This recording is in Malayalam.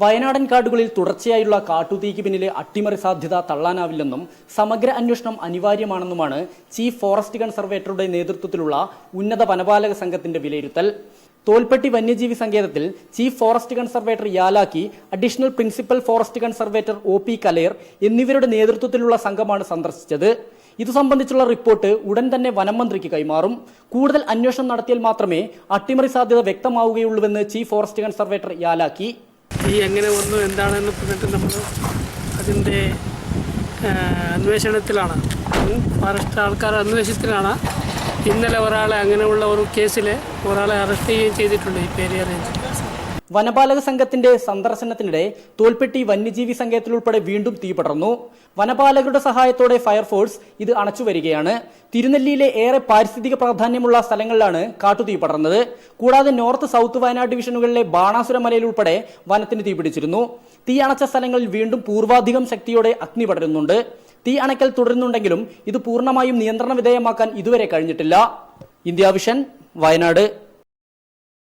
വയനാടൻ കാടുകളിൽ തുടർച്ചയായുള്ള കാട്ടുതീക്ക് പിന്നിലെ അട്ടിമറി സാധ്യത തള്ളാനാവില്ലെന്നും സമഗ്ര അന്വേഷണം അനിവാര്യമാണെന്നുമാണ് ചീഫ് ഫോറസ്റ്റ് കൺസർവേറ്ററുടെ നേതൃത്വത്തിലുള്ള ഉന്നത വനപാലക സംഘത്തിന്റെ വിലയിരുത്തൽ. തോൽപ്പെട്ടി വന്യജീവി സങ്കേതത്തിൽ chief forest conservator യാലാക്കി additional principal forest conservator O P Kaler എന്നിവരുടെ നേതൃത്വത്തിലുള്ള സംഘമാണ് സന്ദർശിച്ചത്. ഇതു സംബന്ധിച്ചുള്ള റിപ്പോർട്ട് ഉടൻ തന്നെ വനം മന്ത്രിക്ക് കൈമാറും. കൂടുതൽ അന്വേഷണം നടത്തിയാൽ മാത്രമേ അട്ടിമറി സാധ്യത വ്യക്തമാവുകയുള്ളൂവെന്ന് ചീഫ് ഫോറസ്റ്റ് കൺസർവേറ്റർ യാലാക്കി. ഈ എങ്ങനെ വന്നു എന്താണെന്ന് പറഞ്ഞിട്ട് നമ്മൾ അതിന്റെ അന്വേഷണത്തിലാണ്. ഫോറസ്റ്റ് ആൾക്കാർ അന്വേഷണത്തിലാണ് ഇന്നലെ ഒരാളെ അങ്ങനെയുള്ള ഒരു കേസിൽ ഒരാളെ അറസ്റ്റ് ചെയ്യുകയും ചെയ്തിട്ടുണ്ട് ഈ പേരിയ റേഞ്ച് വനപാലക സംഘത്തിന്റെ സന്ദർശനത്തിനിടെ തോൽപ്പെട്ടി വന്യജീവി സങ്കേതത്തിലുൾപ്പെടെ വീണ്ടും തീ പടർന്നു. വനപാലകരുടെ സഹായത്തോടെ ഫയർഫോഴ്സ് ഇത് അണച്ചു വരികയാണ്. തിരുനെല്ലിയിലെ ഏറെ പാരിസ്ഥിതിക പ്രാധാന്യമുള്ള സ്ഥലങ്ങളിലാണ് കാട്ടുതീ പടർന്നത്. കൂടാതെ നോർത്ത് സൗത്ത് വയനാട് ഡിവിഷനുകളിലെ ബാണാസുര മലയിൽ ഉൾപ്പെടെ വനത്തിന് തീപിടിച്ചിരുന്നു തീ അണച്ച സ്ഥലങ്ങളിൽ വീണ്ടും പൂർവാധികം ശക്തിയോടെ അഗ്നി പടരുന്നുണ്ട്. തീ അണയ്ക്കൽ തുടരുന്നുണ്ടെങ്കിലും ഇത് പൂർണമായും നിയന്ത്രണ വിധേയമാക്കാൻ ഇതുവരെ കഴിഞ്ഞിട്ടില്ല. India vision Wayanad.